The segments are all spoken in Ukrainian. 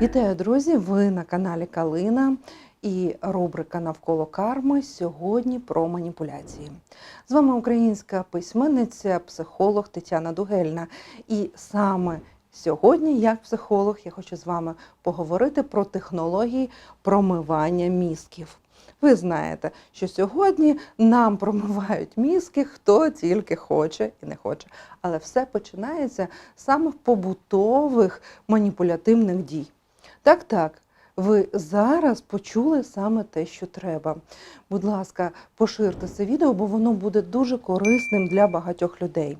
Вітаю, друзі! Ви на каналі Калина і рубрика Навколо карми сьогодні про маніпуляції. З вами українська письменниця, психолог Тетяна Дугельна. І саме сьогодні, як психолог, я хочу з вами поговорити про технології промивання мізків. Ви знаєте, що сьогодні нам промивають мізки, хто тільки хоче і не хоче. Але все починається з самих побутових маніпулятивних дій. Так, так, ви зараз почули саме те, що треба. Будь ласка, поширте це відео, бо воно буде дуже корисним для багатьох людей.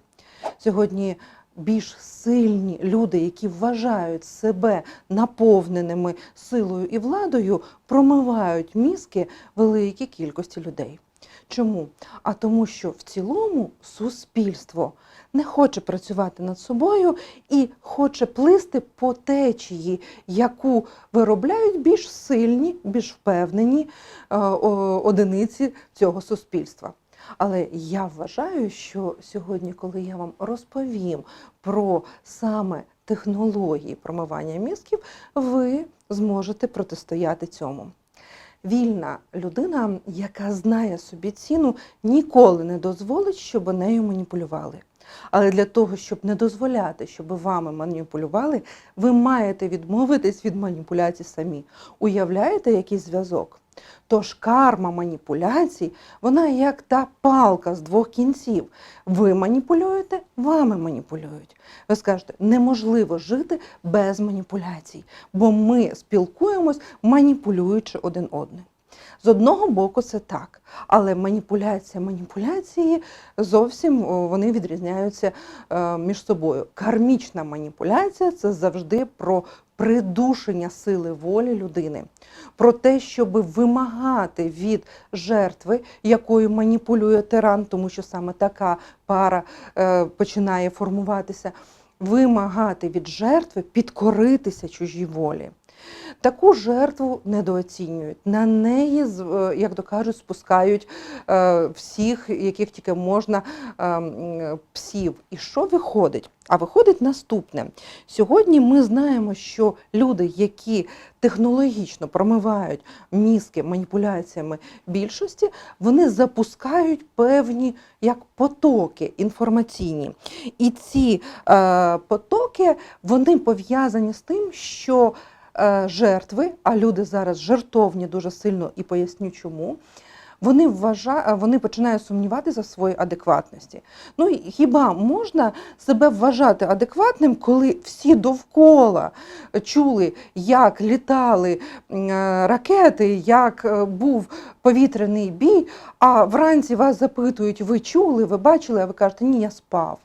Сьогодні більш сильні люди, які вважають себе наповненими силою і владою, промивають мізки великій кількості людей. Чому? А тому, що в цілому суспільство не хоче працювати над собою і хоче плисти по течії, яку виробляють більш сильні, більш впевнені е, одиниці цього суспільства. Але я вважаю, що сьогодні, коли я вам розповім про саме технології промивання мізків, ви зможете протистояти цьому. Вільна людина, яка знає собі ціну, ніколи не дозволить, щоб нею маніпулювали. Але для того, щоб не дозволяти, щоб вами маніпулювали, ви маєте відмовитись від маніпуляцій самі. Уявляєте який зв'язок? Тож карма маніпуляцій, вона як та палка з двох кінців. Ви маніпулюєте, вами маніпулюють. Ви скажете, неможливо жити без маніпуляцій, бо ми спілкуємось, маніпулюючи один одним. З одного боку, це так, але маніпуляція маніпуляції зовсім вони відрізняються е, між собою. Кармічна маніпуляція це завжди про придушення сили волі людини, про те, щоб вимагати від жертви, якою маніпулює тиран, тому що саме така пара е, починає формуватися, вимагати від жертви підкоритися чужій волі. Таку жертву недооцінюють. На неї, е, як то кажуть, спускають е, всіх, яких тільки можна е, псів. І що виходить? А виходить наступне. Сьогодні ми знаємо, що люди, які технологічно промивають мізки маніпуляціями більшості, вони запускають певні як потоки інформаційні. І ці е, потоки вони пов'язані з тим, що жертви, а люди зараз жертовні дуже сильно і поясню чому. Вони вважа... вони починають сумніватися в своїй адекватності. Ну хіба можна себе вважати адекватним, коли всі довкола чули, як літали е, ракети, як е, був повітряний бій, а вранці вас запитують, ви чули, ви бачили, а ви кажете, ні, я спав.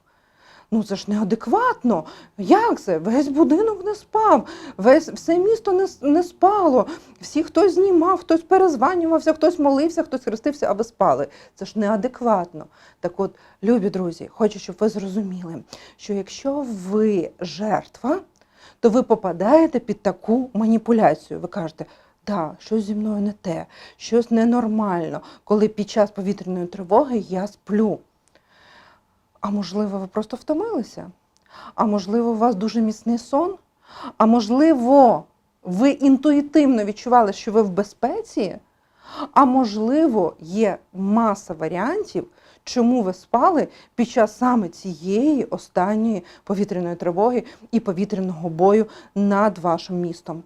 Ну це ж неадекватно. Як це? Весь будинок не спав, весь все місто не, не спало. Всі хтось знімав, хтось перезванювався, хтось молився, хтось хрестився, а ви спали. Це ж неадекватно. Так от, любі друзі, хочу, щоб ви зрозуміли, що якщо ви жертва, то ви попадаєте під таку маніпуляцію. Ви кажете, да, щось зі мною не те, щось ненормально, коли під час повітряної тривоги я сплю. А можливо, ви просто втомилися? А можливо, у вас дуже міцний сон? А можливо, ви інтуїтивно відчували, що ви в безпеці? А можливо, є маса варіантів, чому ви спали під час саме цієї останньої повітряної тривоги і повітряного бою над вашим містом.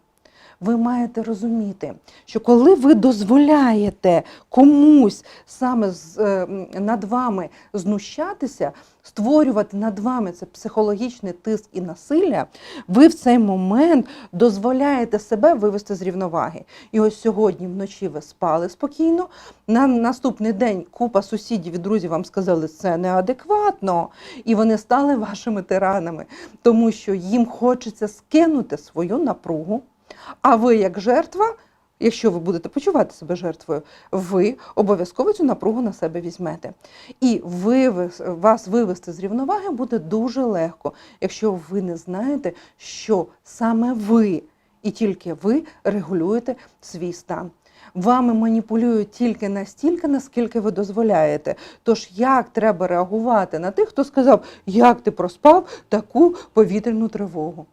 Ви маєте розуміти, що коли ви дозволяєте комусь саме з, е, над вами знущатися, створювати над вами це психологічний тиск і насилля, ви в цей момент дозволяєте себе вивести з рівноваги. І ось сьогодні вночі ви спали спокійно. На наступний день купа сусідів і друзів вам сказали, що це неадекватно, і вони стали вашими тиранами, тому що їм хочеться скинути свою напругу. А ви, як жертва, якщо ви будете почувати себе жертвою, ви обов'язково цю напругу на себе візьмете. І вивез- вас вивести з рівноваги буде дуже легко, якщо ви не знаєте, що саме ви і тільки ви регулюєте свій стан. Вами маніпулюють тільки настільки, наскільки ви дозволяєте. Тож як треба реагувати на тих, хто сказав, як ти проспав таку повітряну тривогу?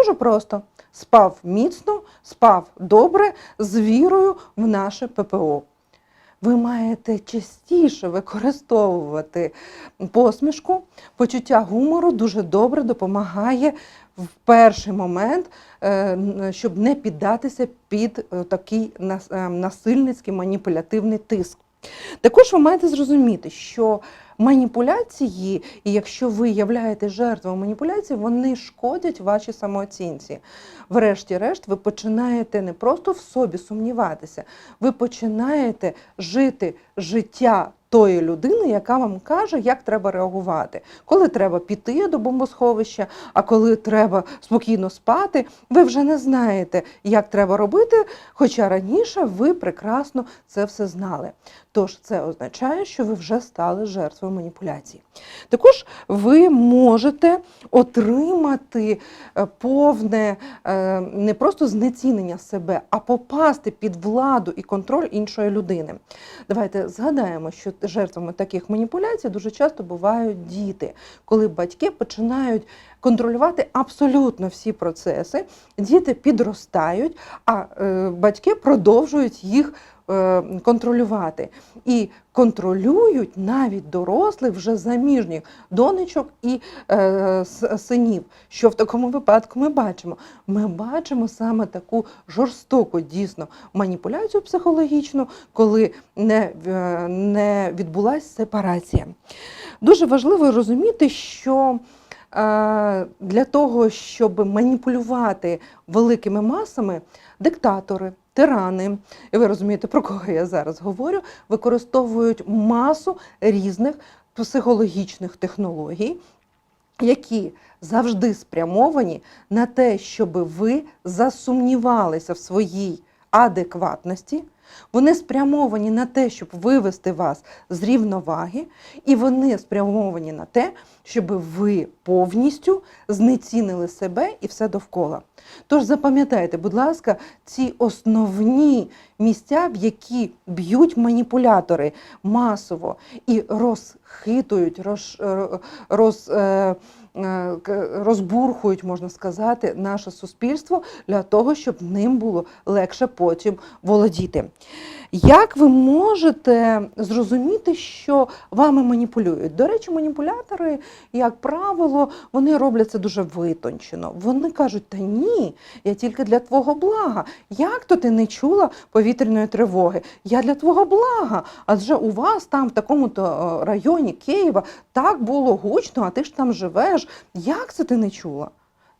Дуже просто. Спав міцно, спав добре з вірою в наше ППО. Ви маєте частіше використовувати посмішку. Почуття гумору дуже добре допомагає в перший момент, е, щоб не піддатися під е, такий е, насильницький маніпулятивний тиск. Також ви маєте зрозуміти, що маніпуляції, і якщо ви являєте жертвою маніпуляцій, вони шкодять вашій самооцінці. Врешті-решт, ви починаєте не просто в собі сумніватися, ви починаєте жити життя тої людини, яка вам каже, як треба реагувати. Коли треба піти до бомбосховища, а коли треба спокійно спати, ви вже не знаєте, як треба робити, хоча раніше ви прекрасно це все знали. Тож це означає, що ви вже стали жертвою маніпуляцій. Також ви можете отримати е, повне е, не просто знецінення себе, а попасти під владу і контроль іншої людини. Давайте згадаємо, що жертвами таких маніпуляцій дуже часто бувають діти, коли батьки починають контролювати абсолютно всі процеси, діти підростають, а е, батьки продовжують їх контролювати. І контролюють навіть дорослих вже заміжніх донечок і е, синів. Що в такому випадку ми бачимо? Ми бачимо саме таку жорстоку дійсно маніпуляцію психологічну, коли не, е, не відбулася сепарація. Дуже важливо розуміти, що е, для того, щоб маніпулювати великими масами, диктатори, тирани, і ви розумієте, про кого я зараз говорю, використовують масу різних психологічних технологій, які завжди спрямовані на те, щоб ви засумнівалися в своїй адекватності. Вони спрямовані на те, щоб вивести вас з рівноваги, і вони спрямовані на те, щоб ви повністю знецінили себе і все довкола. Тож запам'ятайте, будь ласка, ці основні місця, в які б'ють маніпулятори масово і розхитують, роз, роз, е, е, к- розбурхують, можна сказати, наше суспільство для того, щоб ним було легше потім володіти. Як ви можете зрозуміти, що вами маніпулюють? До речі, маніпулятори, як правило, вони роблять це дуже витончено. Вони кажуть: та ні, я тільки для твого блага. Як то ти не чула повітряної тривоги? Я для твого блага. Адже у вас там, в такому-то е, районі Києва, так було гучно, а ти ж там живеш. Як це ти не чула?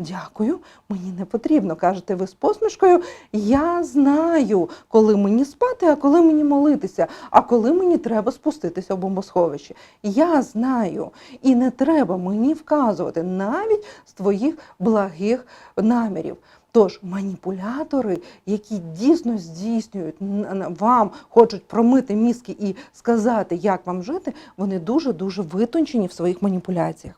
Дякую, мені не потрібно. Кажете ви з посмішкою. Я знаю, коли мені спати, а коли мені молитися, а коли мені треба спуститися в бомбосховище. Я знаю, і не треба мені вказувати навіть з твоїх благих намірів. Тож маніпулятори, які дійсно здійснюють вам, хочуть промити мізки і сказати, як вам жити, вони дуже дуже витончені в своїх маніпуляціях.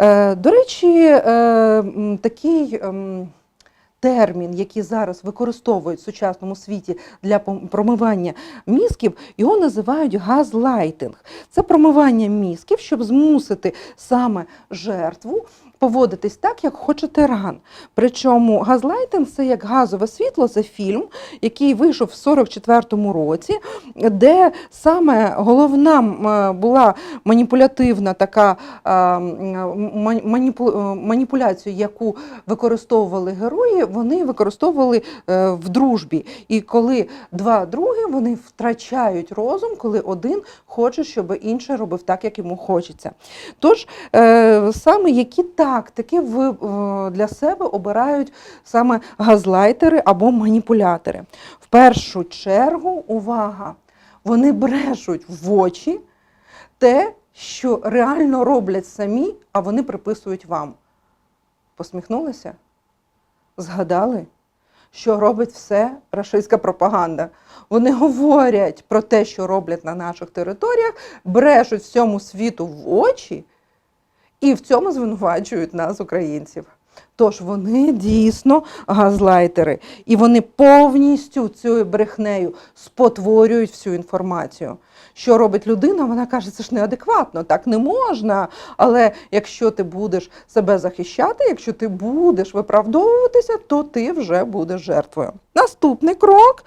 Е, До речі, е, такий ем, термін, який зараз використовують в сучасному світі для промивання мізків, його називають газлайтинг. Це промивання мізків, щоб змусити саме жертву поводитись так, як хоче тиран. Причому газлайтинг це як газове світло, це фільм, який вийшов в 44-му році, де саме головна е, була маніпулятивна така е, е, маніпуляцію, яку використовували герої, вони використовували е, в дружбі. І коли два други вони втрачають розум, коли один хоче, щоб інший робив так, як йому хочеться. Тож е, саме які тактики для себе обирають саме газлайтери або маніпулятори? В першу чергу, увага, вони брешуть в очі те, що реально роблять самі, а вони приписують вам. Посміхнулися? Згадали, що робить все рашистська пропаганда. Вони говорять про те, що роблять на наших територіях, брешуть всьому світу в очі і в цьому звинувачують нас, українців. Тож вони дійсно газлайтери, і вони повністю цією брехнею спотворюють всю інформацію. Що робить людина? Вона каже, це ж неадекватно, так не можна. Але якщо ти будеш себе захищати, якщо ти будеш виправдовуватися, то ти вже будеш жертвою. Наступний крок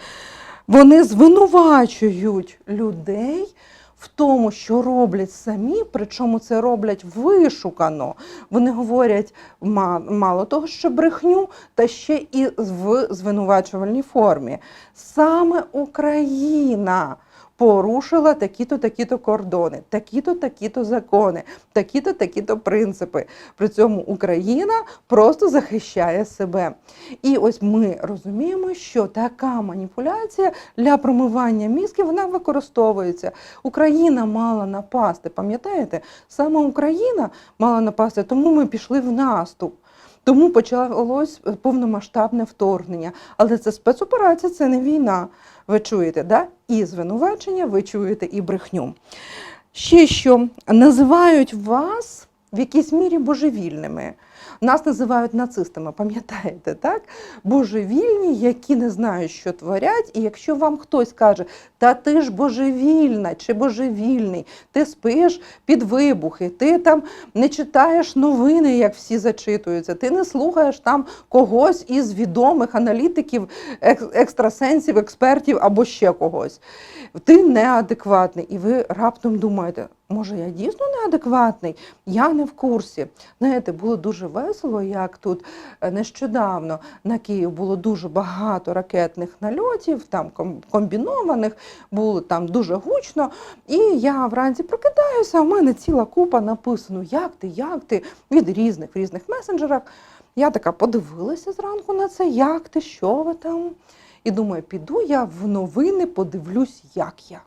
вони звинувачують людей в тому, що роблять самі, причому це роблять вишукано. Вони говорять ма- мало того, що брехню, та ще і в звинувачувальній формі. Саме Україна. Порушила такі-то, такі-то кордони, такі-то, такі-то закони, такі-то, такі-то принципи. При цьому Україна просто захищає себе. І ось ми розуміємо, що така маніпуляція для промивання мізків вона використовується. Україна мала напасти, пам'ятаєте? Саме Україна мала напасти, тому ми пішли в наступ. Тому почалось повномасштабне вторгнення. Але це спецоперація, це не війна. Ви чуєте, да? І звинувачення, ви чуєте і брехню. Ще що називають вас в якійсь мірі божевільними. Нас називають нацистами, пам'ятаєте, так? Божевільні, які не знають, що творять, і якщо вам хтось каже, та ти ж божевільна чи божевільний, ти спиш під вибухи, ти там не читаєш новини, як всі зачитуються, ти не слухаєш там когось із відомих аналітиків, ек- екстрасенсів, експертів або ще когось. Ти неадекватний, і ви раптом думаєте, може я дійсно неадекватний? Я не в курсі. Знаєте, було дуже весело, як тут е, нещодавно на Київ було дуже багато ракетних нальотів, там комбінованих, було там дуже гучно. І я вранці прокидаюся, у мене ціла купа написано, як ти, як ти, від різних в різних месенджерах. Я така подивилася зранку на це, як ти, що ви там. І думаю, піду я в новини, подивлюсь, як я.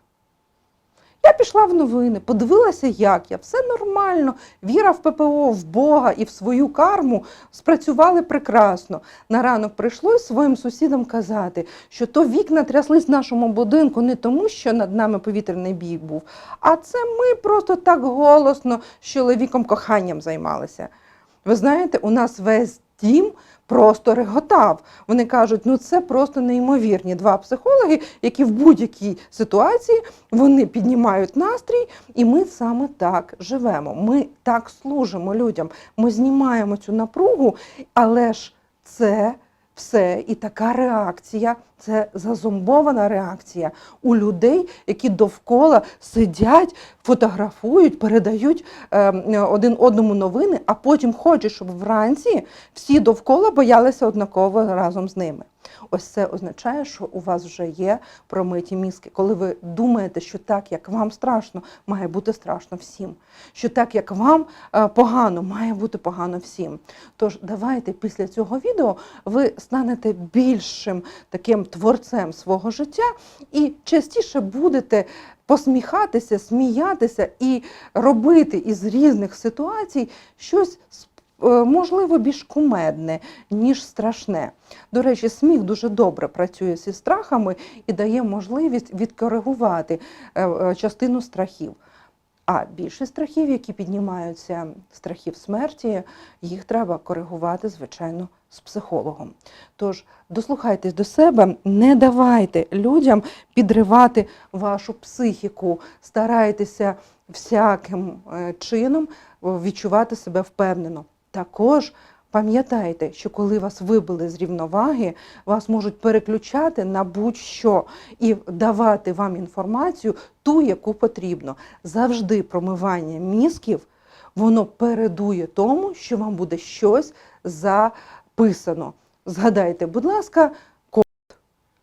Я пішла в новини, подивилася, як я. Все нормально. Віра в ППО, в Бога і в свою карму спрацювали прекрасно. На ранок прийшлось своїм сусідам казати, що то вікна тряслись в нашому будинку не тому, що над нами повітряний бій був, а це ми просто так голосно з чоловіком коханням займалися. Ви знаєте, у нас весь дім просто реготав. Вони кажуть, ну це просто неймовірні два психологи, які в будь-якій ситуації вони піднімають настрій, і ми саме так живемо. Ми так служимо людям. Ми знімаємо цю напругу, але ж це. Все і така реакція, це зазомбована реакція у людей, які довкола сидять, фотографують, передають е, один одному новини, а потім хочуть, щоб вранці всі довкола боялися однаково разом з ними. Ось це означає, що у вас вже є промиті мізки. Коли ви думаєте, що так, як вам страшно, має бути страшно всім. Що так, як вам е, погано, має бути погано всім. Тож давайте після цього відео ви станете більшим таким творцем свого життя і частіше будете посміхатися, сміятися і робити із різних ситуацій щось е, можливо більш кумедне, ніж страшне. До речі, сміх дуже добре працює зі страхами і дає можливість відкоригувати е, е, частину страхів. А більшість страхів, які піднімаються, страхів смерті, їх треба коригувати, звичайно, з психологом. Тож дослухайтесь до себе, не давайте людям підривати вашу психіку, старайтеся всяким е, чином е, відчувати себе впевнено. Також пам'ятайте, що коли вас вибили з рівноваги, вас можуть переключати на будь-що і давати вам інформацію ту, яку потрібно. Завжди промивання мізків воно передує тому, що вам буде щось записано. Згадайте, будь ласка, код.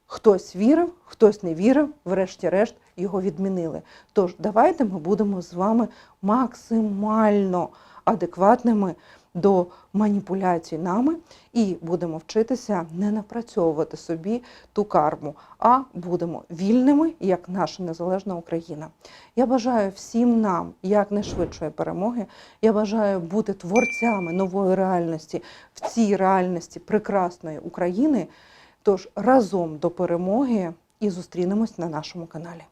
Хтось вірив, хтось не вірив, врешті-решт його відмінили. Тож давайте ми будемо з вами максимально адекватними до маніпуляцій нами і будемо вчитися не напрацьовувати собі ту карму, а будемо вільними, як наша незалежна Україна. Я бажаю всім нам якнайшвидшої перемоги. Я бажаю бути творцями нової реальності в цій реальності прекрасної України. Тож разом до перемоги і зустрінемось на нашому каналі.